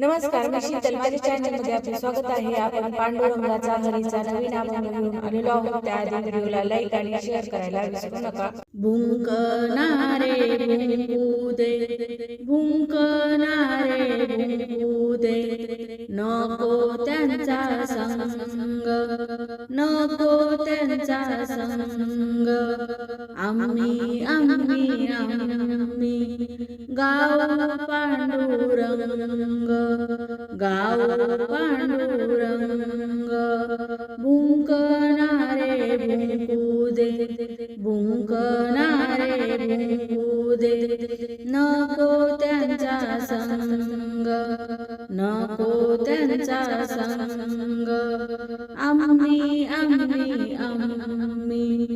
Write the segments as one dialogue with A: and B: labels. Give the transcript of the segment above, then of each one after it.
A: नमस्कार मी शीतल. माझ्या चॅनलमध्ये आपले स्वागत आहे. आपण पांडुरंगाचा हरीचा नवीन अभंग घेऊन आलेलो आहोत. त्याआधी व्हिडिओला लाईक आणि शेअर करायला विसरू नका.
B: भुंकणारे भुंकुदे. भुंकणारे भुंकुदे. नको त्यांचा संग. नको त्यांचा संग. आम्ही आम्ही आम्ही गाव रंग गाव पांडुरंग. भुंकणारे भुंकुदे भुंकणारे भुंकुदे. नको त्यांचा संग नको त्यांचा संग. आम्ही आम्ही आम्ही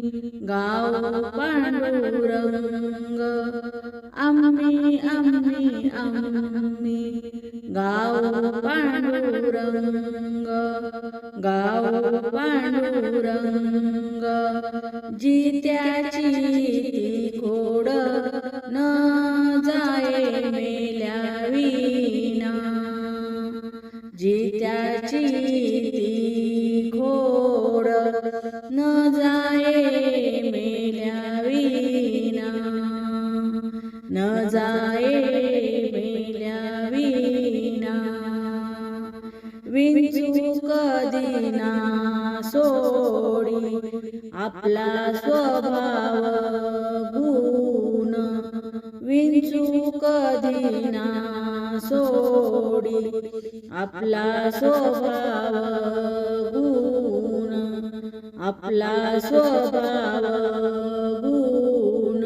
B: गाव पांडुरंग. आम्ही आम्ही आम्ही गाव पांडुरंग. गाव पांडुरंग. जित्याची जित्याची ती खोड न जाये मेल्या विना न जाये मेल्या विना विंचू कधी ना सोडी आपला स्वभाव गुण विंचू कधी ना गोडी आपला स्वभाव गुण आपला स्वभाव गुण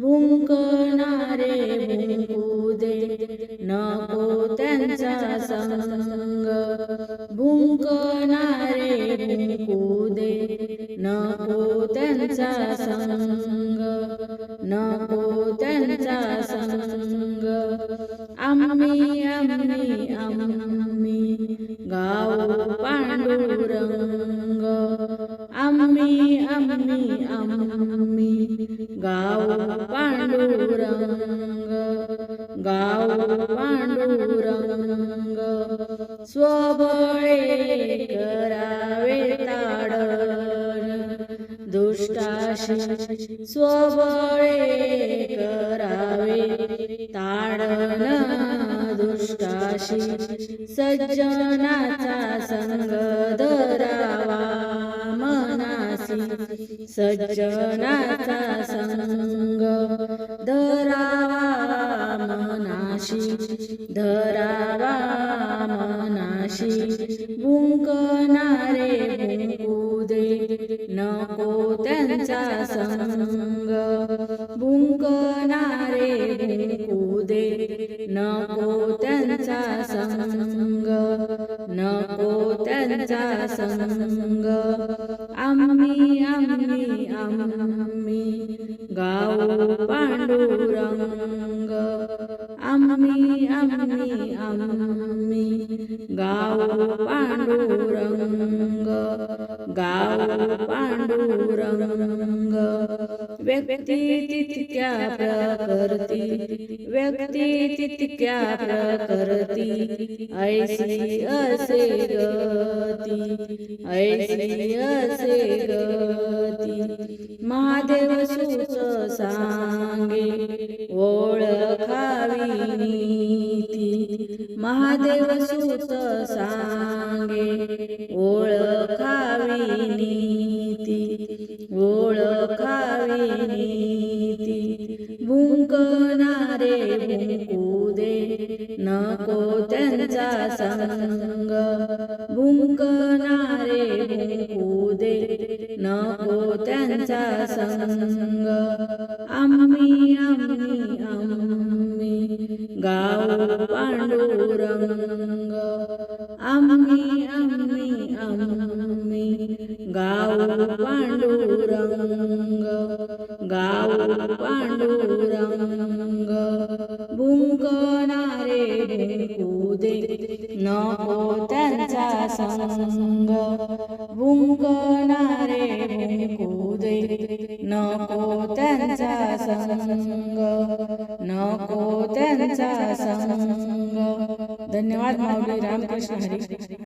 B: भुंकणारे भुंकू दे नको त्यांचा संग. भुंकणारे भुंकू दे नको त्यांचा संग. नको त्यांचा संग. आम्ही आम्ही आम्ही गाव पांडुरंग. आम्ही आम्ही आम्ही गाव पांडुरंग. गाव पांडुरंग. स्वबळे करावे ताडण. दुष्टाशी स्वबळे पाशी सज्जनाचा संग धरावा मनासी. सज्जनाचा संग धरावा मनाशी धरावा मनाशी भुंकणारे भुंकुदे नको त्यांचा संग संग आम्ही आम्ही आम्ही गाव पांडुरंग। आम्ही आम्ही आम्ही गाव पांडुरंग। गाव पांडुरंग व्यक्ती तितक्या प्रकृती व्यक्ती तितक्या प्रकृती ऐसी असे गती ऐसी असे गती. महादेव सुच सांगे ओळखावी नीती. महादेव सुत सांगे ओळख नीती ओळखावी नीती. भुंकणारे भुंकुदे नको त्यांचा संग. भुंकणारे भुंकुदे नको त्यांचा संग. आम्ही आम्ही आम्ही पांडुरंग गाव पांडुरंग भुंकणारे भुंकुदे नको त्यांचा संग. भुंकणारे भुंकुदे नको त्यांचा संग. नको त्यांचा संग. धन्यवाद माऊली रामकृष्ण हरी.